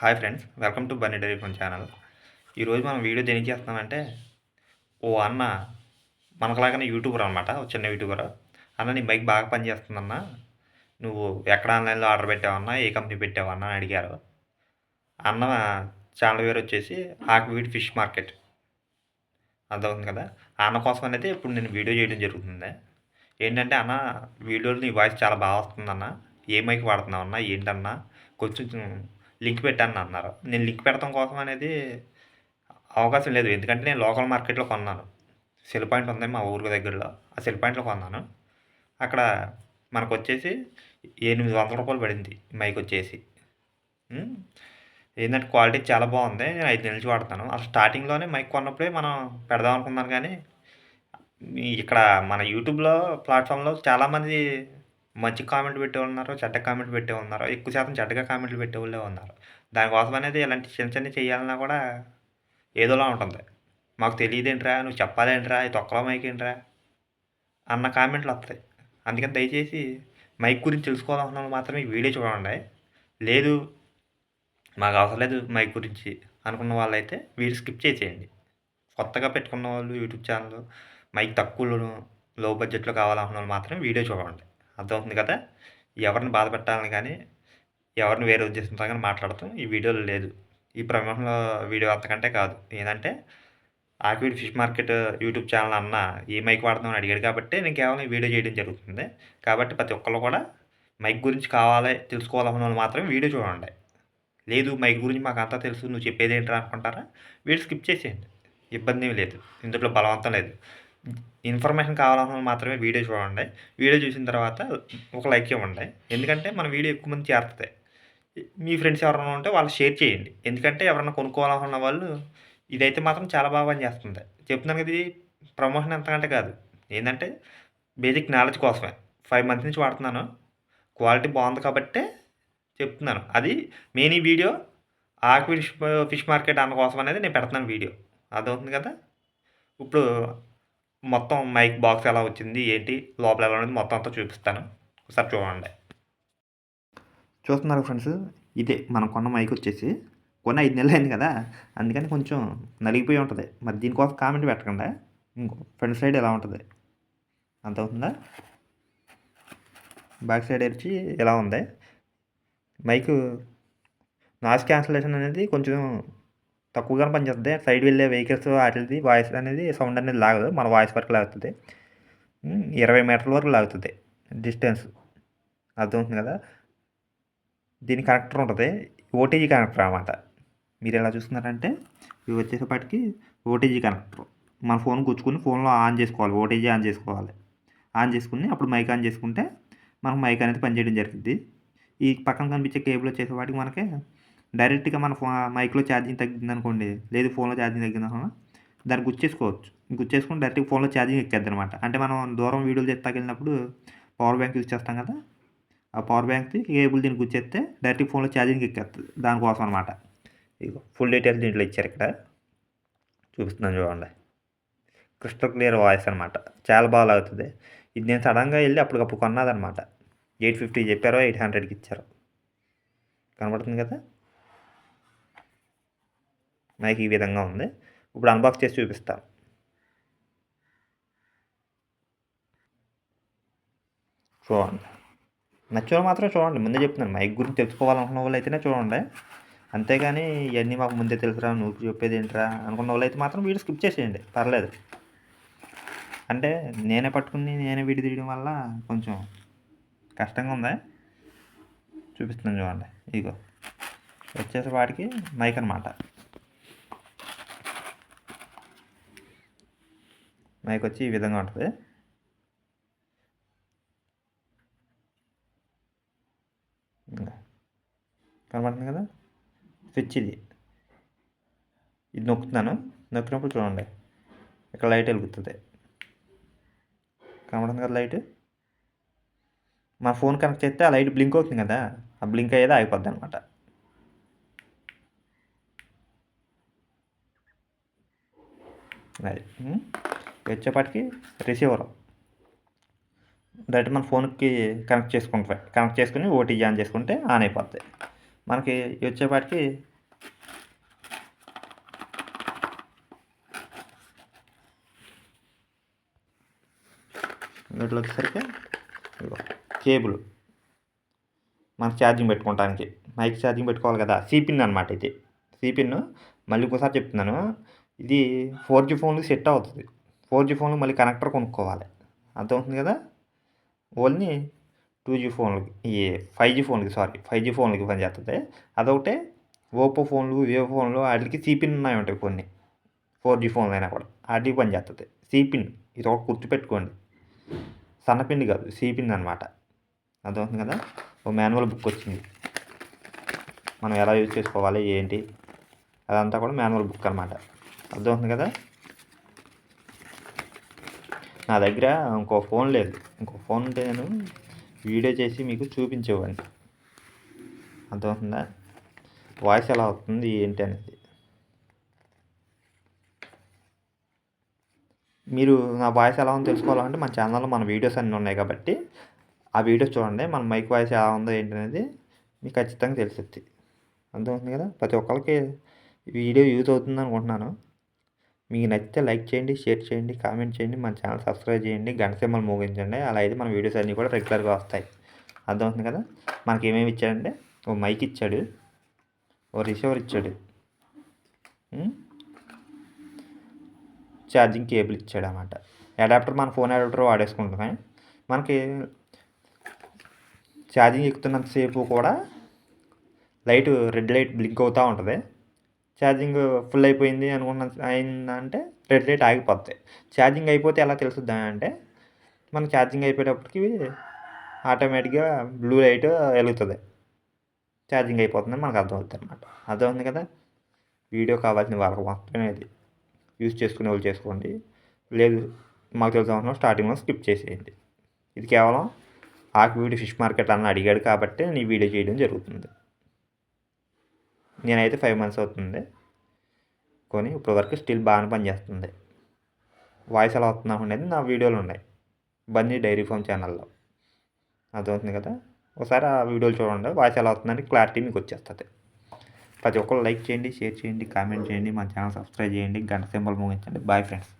Hi friends welcome to bunny diary phone channel. ఈరోజు మనం video దేనికి చేస్తున్నామంటే ఓ అన్న మనకులాగానే యూట్యూబర్ అనమాట చిన్న యూట్యూబర్. అన్న నీ బైక్ బాగా పనిచేస్తుందన్న. నువ్వు ఎక్కడ ఆన్లైన్లో ఆర్డర్ పెట్టావన్నా ఏ కంపెనీ పెట్టావన్నా అని అడిగారు. అన్న ఛానల్ పేరు వచ్చేసి ఆక్వీడ్ ఫిష్ మార్కెట్. అర్థమవుతుంది కదా? అన్న కోసం అనేది ఇప్పుడు నేను వీడియో చేయడం జరుగుతుంది. ఏంటంటే అన్న వీడియోలో నీ వాయిస్ చాలా బాగా వస్తుందన్న. ఏ మైక్ వాడుతున్నావు అన్న ఏంటన్నా? కొంచెం లింక్ పెట్టాను అన్నారు. నేను లింక్ పెడతాం కోసం అనేది అవకాశం లేదు. ఎందుకంటే నేను లోకల్ మార్కెట్లో కొన్నాను. సెల్ పాయింట్ ఉంది మా ఊరు దగ్గరలో ఆ సెల్ పాయింట్లో కొన్నాను. అక్కడ మనకు వచ్చేసి ఎనిమిది వందల రూపాయలు పడింది మైక్ వచ్చేసి. ఏంటంటే క్వాలిటీ చాలా బాగుంది. నేను ఐదు నెలలు వాడతాను అసలు స్టార్టింగ్లోనే మైక్ కొన్నప్పుడే మనం పెడదాం అనుకున్నాను కానీ ఇక్కడ మన యూట్యూబ్లో ప్లాట్ఫామ్లో చాలామంది మంచి కామెంట్ పెట్టే ఉన్నారు చెడ్డ కామెంట్ పెట్టే ఉన్నారు ఎక్కువ శాతం చెడ్డగా కామెంట్లు పెట్టే వాళ్ళే ఉన్నారు. దానికోసం అనేది ఇలాంటి చిన్న చిన్న చేయాలన్నా కూడా ఏదోలా ఉంటుంది. మాకు తెలియదేంట్రా నువ్వు చెప్పాలేంట్రా ఈ తొక్కలో మైక్ ఏంట్రా అన్న కామెంట్లు వస్తాయి అందుకని దయచేసి మైక్ గురించి తెలుసుకోవాలనుకున్న వాళ్ళు మాత్రమే వీడియో చూడండి. లేదు మాకు అవసరం లేదు మైక్ గురించి అనుకున్న వాళ్ళైతే వీడియో స్కిప్ చేసేయండి. కొత్తగా పెట్టుకున్న వాళ్ళు యూట్యూబ్ ఛానల్ మైక్ తక్కువలో లో బడ్జెట్లో కావాలనుకున్న వాళ్ళు మాత్రమే వీడియో చూడండి. అర్థమవుతుంది కదా? ఎవరిని బాధ పెట్టాలని కానీ ఎవరిని వేరే ఉద్దేశంతో కానీ మాట్లాడటం ఈ వీడియోలో లేదు. ఈ ప్రమేహంలో వీడియో అంతకంటే కాదు. ఏంటంటే ఆక్విడ్ ఫిష్ మార్కెట్ యూట్యూబ్ ఛానల్ అన్న ఏ మైక్ వాడదామని అడిగాడు కాబట్టి నేను కేవలం వీడియో చేయడం జరుగుతుంది. కాబట్టి ప్రతి ఒక్కళ్ళు కూడా మైక్ గురించి కావాలి తెలుసుకోవాలనుకున్న వాళ్ళు మాత్రమే వీడియో చూడండి. లేదు మైక్ గురించి మాకు అంతా తెలుసు నువ్వు చెప్పేది ఏంటో అనుకుంటారా? వీడియో స్కిప్ చేసేయండి. ఇబ్బంది ఏమి లేదు. ఇందులో బలవంతం లేదు. ఇన్ఫర్మేషన్ కావాలనుకున్న మాత్రమే వీడియో చూడండి. వీడియో చూసిన తర్వాత ఒక లైక్ ఇవ్వండి. ఎందుకంటే మన వీడియో ఎక్కువ మంది చేరుతుంది. మీ ఫ్రెండ్స్ ఎవరైనా ఉంటే వాళ్ళు షేర్ చేయండి. ఎందుకంటే ఎవరైనా కొనుక్కోవాలనుకున్న వాళ్ళు ఇదైతే మాత్రం చాలా బాగా పనిచేస్తుంది. చెప్తున్నాను కదా ఇది ప్రమోషన్ ఎంతకంటే కాదు. ఏంటంటే బేసిక్ నాలెడ్జ్ కోసమే. ఫైవ్ మంత్స్ నుంచి వాడుతున్నాను. క్వాలిటీ బాగుంది కాబట్టే చెప్తున్నాను. అది మెయిన్ ఈ వీడియో ఆక్వి ఫిష్ ఫిష్ మార్కెట్ అన్న కోసం అనేది నేను పెడుతున్నాను వీడియో. అర్థమవుతుంది కదా? ఇప్పుడు మొత్తం మైక్ బాక్స్ ఎలా వచ్చింది ఏంటి లోపల ఎలా ఉంది మొత్తం అంతా చూపిస్తాను. ఒకసారి చూడండి. చూస్తున్నారు ఫ్రెండ్స్ ఇదే మనం కొన్న మైక్ వచ్చేసి. కొన్ని ఐదు నెలలు అయింది కదా అందుకని కొంచెం నలిగిపోయి ఉంటుంది. మరి దీనికోసం కామెంట్ పెట్టకుండా. ఇంకో ఫ్రంట్ సైడ్ ఎలా ఉంటుంది? అంత అవుతుందా? బ్యాక్ సైడ్ వచ్చి ఎలా ఉంది? మైక్ నాయిస్ క్యాన్సలేషన్ అనేది కొంచెం తక్కువగా పనిచేస్తుంది సైడ్ వెళ్ళే వెహికల్స్ వాటిది వాయిస్ అనేది సౌండ్ అనేది లాగదు. మన వాయిస్ వరకు లాగుతుంది. ఇరవై మీటర్ల వరకు లాగుతుంది డిస్టెన్స్. అర్థమవుతుంది కదా? దీని కనెక్టర్ ఉంటుంది. ఓటీజీ కనెక్టర్ అనమాట మీరు ఎలా చూస్తున్నారంటే ఇవి వచ్చేసేపటికి ఓటీజీ కనెక్టర్. మన ఫోన్ గుచ్చుకుని ఫోన్లో ఆన్ చేసుకోవాలి. ఓటీజీ ఆన్ చేసుకోవాలి. ఆన్ చేసుకుని అప్పుడు మైక్ ఆన్ చేసుకుంటే మనకు మైక్ అనేది పనిచేయడం జరుగుతుంది. ఈ పక్కన కనిపించే కేబుల్ వచ్చేసేవాటికి మనకి డైరెక్ట్గా మన ఫో మైక్లో ఛార్జింగ్ తగ్గింది అనుకోండి లేదు ఫోన్లో ఛార్జింగ్ తగ్గింది అనుకున్నా దాన్ని గుచ్చేసుకోవచ్చు. గుచ్చేసుకుని డైరెక్ట్గా ఫోన్లో ఛార్జింగ్ ఎక్కేద్ది అనమాట అంటే మనం దూరం వీడియోలు చేస్తాకి వెళ్ళినప్పుడు పవర్ బ్యాంక్ యూజ్ చేస్తాం కదా ఆ పవర్ బ్యాంక్కి కేబుల్ దీన్ని గుచ్చేస్తే డైరెక్ట్ ఫోన్లో ఛార్జింగ్ ఎక్కేస్తుంది దానికోసం అనమాట ఇగో ఫుల్ డీటెయిల్స్ దీంట్లో ఇచ్చారు ఇక్కడ. చూపిస్తున్నాను చూడండి. క్రిస్టల్ క్లియర్ వాయిస్ అనమాట చాలా బాగా లాగుతుంది. ఇది నేను సడన్గా వెళ్ళి అప్పటికప్పుడు కొన్నదనమాట ఎయిట్ ఫిఫ్టీ చెప్పారో ఎయిట్ హండ్రెడ్కి ఇచ్చారు. కనబడుతుంది కదా? మైక్ ఈ విధంగా ఉంది. ఇప్పుడు అన్బాక్స్ చేసి చూపిస్తాను చూడండి. నచ్చిన మాత్రం చూడండి. ముందే చెప్తున్నాను. మైక్ గురించి తెలుసుకోవాలనుకున్న వాళ్ళు అయితేనే చూడండి. అంతేగాని ఇవన్నీ మాకు ముందే తెలుసురా నువ్వు చెప్పేది ఏంట్రా అనుకున్న వాళ్ళు అయితే మాత్రం వీడియో స్కిప్ చేసేయండి. పర్లేదు. అంటే నేనే పట్టుకుని నేనే వీడియో తీయడం వల్ల కొంచెం కష్టంగా ఉంది? చూపిస్తున్నాను చూడండి. ఇగో వచ్చేసి వాటికి మైక్ అనమాట మైక్ వచ్చి ఈ విధంగా ఉంటుంది. కనబడుతుంది కదా? స్విచ్ ఇది. ఇది నొక్కుతున్నాను. నొక్కినప్పుడు చూడండి. ఇక్కడ లైట్ వెలుగుతుంది. కనబడుతుంది కదా లైట్? మా ఫోన్ కనెక్ట్ చేస్తే ఆ లైట్ బ్లింక్ అవుతుంది కదా? ఆ బ్లింక్ అయ్యేది ఆగిపోద్ది అనమాట అది. వచ్చేపాటికి రిసీవర్ డైరెక్ట్ మన ఫోన్కి కనెక్ట్ చేసుకుంటాయి కనెక్ట్ చేసుకుని ఓటీజీ ఆన్ చేసుకుంటే ఆన్ అయిపోద్ది. మనకి వచ్చేపాటికి వీటిలో వచ్చేసరికి కేబుల్ మనం ఛార్జింగ్ పెట్టుకోవడానికి మైక్ ఛార్జింగ్ పెట్టుకోవాలి కదా సిపిన్ అనమాట ఇది. సిపిన్ మళ్ళీ ఇంకోసారి చెప్తున్నాను. ఇది ఫోర్ జీ ఫోన్కి సెట్ అవుతుంది. ఫోర్ జీ ఫోన్లు మళ్ళీ కనెక్టర్ కొనుక్కోవాలి. అర్థమవుతుంది కదా? ఓన్లీ టూ జీ ఫోన్లకి ఈ ఫైవ్ జీ ఫోన్కి సారీ ఫైవ్ జీ ఫోన్లకి పనిచేస్తుంది. అదొకటే ఓప్పో ఫోన్లు వివో ఫోన్లు వాటికి సిపిన్ ఉన్నాయి ఉంటాయి కొన్ని. ఫోర్ జీ ఫోన్లు అయినా కూడా వాటికి పనిచేస్తుంది. సిపిన్ ఇది ఒకటి గుర్తుపెట్టుకోండి. సన్నపిండి కాదు సిపిన్ అనమాట అర్థమవుతుంది కదా? ఓ మాన్యువల్ బుక్ వచ్చింది. మనం ఎలా యూజ్ చేసుకోవాలి ఏంటి? అదంతా కూడా మాన్యువల్ బుక్ అనమాట అర్థమవుతుంది కదా? నా దగ్గర ఇంకో ఫోన్ లేదు. ఇంకో ఫోన్ ఉంటే నేను వీడియో చేసి మీకు చూపించేవాడిని. అర్థమవుతుందా? వాయిస్ ఎలా అవుతుంది ఏంటి అనేది. మీరు నా వాయిస్ ఎలా ఉందో తెలుసుకోవాలంటే మన ఛానల్లో మన వీడియోస్ అన్నీ ఉన్నాయి కాబట్టి ఆ వీడియోస్ చూడండి మన మైక్ వాయిస్ ఎలా ఉందో ఏంటి అనేది మీకు ఖచ్చితంగా తెలుస్తుంది అర్థమవుతుంది కదా? ప్రతి ఒక్కరికి వీడియో యూజ్ అవుతుంది అనుకుంటున్నాను. మీకు నచ్చితే లైక్ చేయండి షేర్ చేయండి కామెంట్ చేయండి మన ఛానల్ సబ్స్క్రైబ్ చేయండి గంట సింబల్ మోగించండి. అలా అయితే మన వీడియోస్ అన్నీ కూడా రెగ్యులర్గా వస్తాయి. అర్థమవుతుంది కదా? మనకి ఏమేమి ఇచ్చాడంటే ఓ మైక్ ఇచ్చాడు ఓ రిసీవర్ ఇచ్చాడు ఛార్జింగ్ కేబుల్ ఇచ్చాడు అనమాట అడాప్టర్ మన ఫోన్ అడాప్టర్ వాడేసుకుంటున్నాయి మనకి ఛార్జింగ్ ఎక్కుతున్నంతసేపు కూడా లైట్ రెడ్ లైట్ బ్లింక్ అవుతూ ఉంటుంది. ఛార్జింగ్ ఫుల్ అయిపోయింది అనుకున్న అయిందంటే రెడ్ లైట్ ఆగిపోతాయి. ఛార్జింగ్ అయిపోతే ఎలా తెలుస్తుంది అంటే మన ఛార్జింగ్ అయిపోయేటప్పటికి ఆటోమేటిక్గా బ్లూ లైట్ వెలుగుతుంది. ఛార్జింగ్ అయిపోతుందని మనకు అర్థమవుతుంది అనమాట అర్థమవుతుంది కదా? వీడియో కావాల్సిన వాళ్ళకి మాత్రమే ఇది. యూస్ చేసుకునే వాళ్ళు చేసుకోండి. లేదు మాకు తెలుసు స్టార్టింగ్లో స్కిప్ చేసేయండి. ఇది కేవలం ఆకువీడి ఫిష్ మార్కెట్ అన్న అడిగాడు కాబట్టి నేను ఈ వీడియో చేయడం జరుగుతుంది. నేనైతే ఫైవ్ మంత్స్ అవుతుంది. కొని ఇప్పటి వరకు స్టిల్ బాగానే పనిచేస్తుంది వాయిస్ ఎలా వస్తున్నా అనేది నా వీడియోలు ఉన్నాయి. బన్నీ డైరీ ఫామ్ ఛానల్లో అర్థమవుతుంది కదా? ఒకసారి ఆ వీడియోలు చూడండి. వాయిస్ ఎలా వస్తుందని క్లారిటీ మీకు వచ్చేస్తుంది. ప్రతి ఒక్కరు లైక్ చేయండి షేర్ చేయండి కామెంట్ చేయండి మా ఛానల్ సబ్స్క్రైబ్ చేయండి. గంట సింబల్ ముగించండి. Bye friends